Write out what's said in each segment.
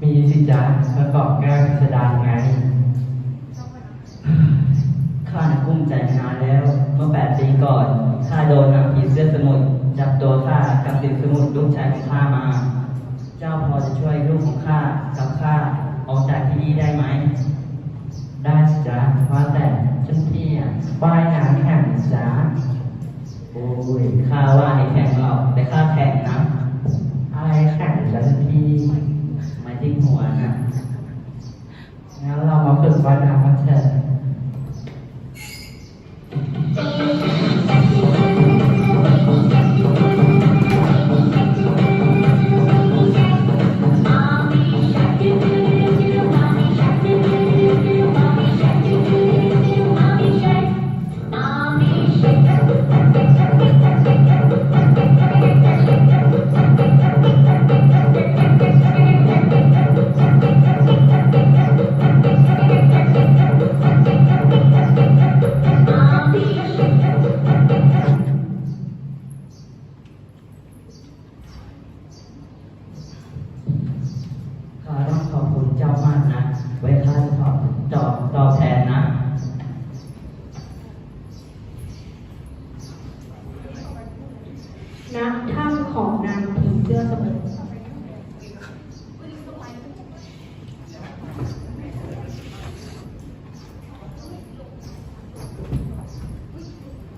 มีสิจ๊ะประกอบแก้วพิสดารไง ข้าน่ะกุ้มใจมานานแล้ว เมื่อแปดปีก่อนข้าโดนนางผีเสื้อสมุทรจับตัวข้ากับติดสมุทรลูกชายของข้ามา เจ้าพอจะช่วยลูกของข้ากับข้าออกจากที่นี่ได้ไหม ได้สิจ๊ะว่าแต่ฉันพี่อะว่ายน้ำแข่งนะจ๊ะโอ้ยข้าว่าให้แข่งหรอกแต่ข้า ณถ้ำของนางผีเสื้อสมุทร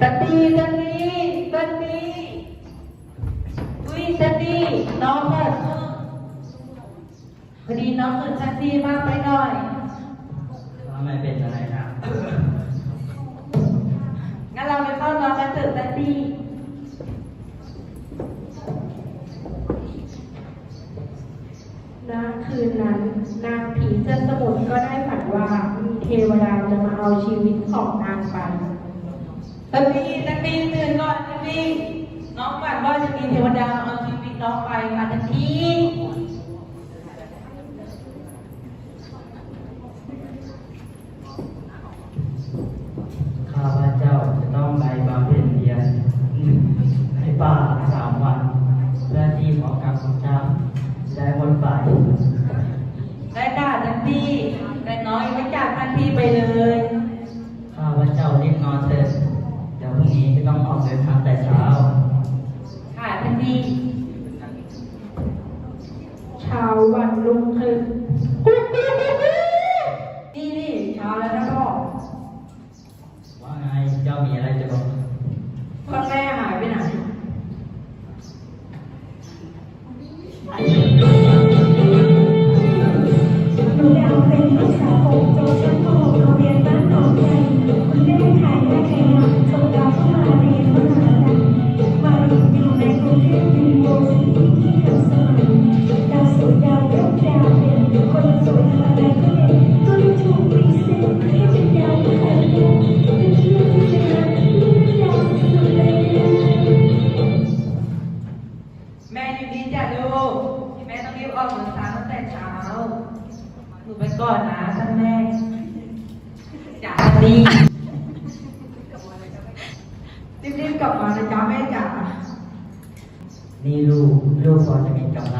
ตันดีตันดีตันดีอุ้ยตันดีน้องเกิดพอดีน้องเกิดชันดีมากไปหน่อย ว่าไม่เป็นอะไรนะ งั้นเราไปเข้านอนกันเถอะตันดีณ คืนนั้น นางผีเสื้อสมุทรก็ได้ฝันว่ามีเทวดาจะมาเอาชีวิตของนางไปตะบีตะบีตื่นก่อนตะบีน้องฝันว่าจะมีเทวดาเอาชีวิตน้องไปค่ะตันตี ข้าพเจ้าจะต้องไปบำเพ็ญเพียรในป่าสามวัน เพื่อที่ขอกรรมของเจ้าจะได้พ้นไป ได้ด่าตันตีแต่น้อยไม่จากตันตีไปเลย ข้าพเจ้ารีบนอนเถิดเดี๋ยวพรุ่ง นี้จะต้องออกเดินทางแต่เช้า ค่ะตันตีเช้าวันรุ่งขึ้นนี่นี่เช้าแล้วนะพ่อว่าไงเจ้ามีอะไรจะบอกพ่อแม่หายไปไหน อออกเดินทางตั้งแต่เช้าหนูไปก่อนนะท่านแม่จ๋าดีรีบๆกลับมานะจ๊ะแม่จ๋านี่ลูกลูกพอจะมีกำลัง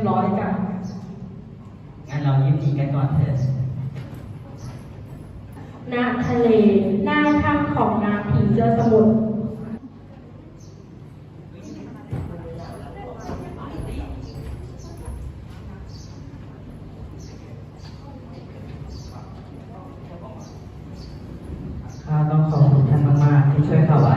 รียบร้อยจ้ะงั้นเรายิ้มหนีกันก่อนเถอะณทะเลหน้าถ้ำของนางผีเสื้อสมุทรข้าต้องขอบคุณท่านมากๆที่ช่วยข้าไว้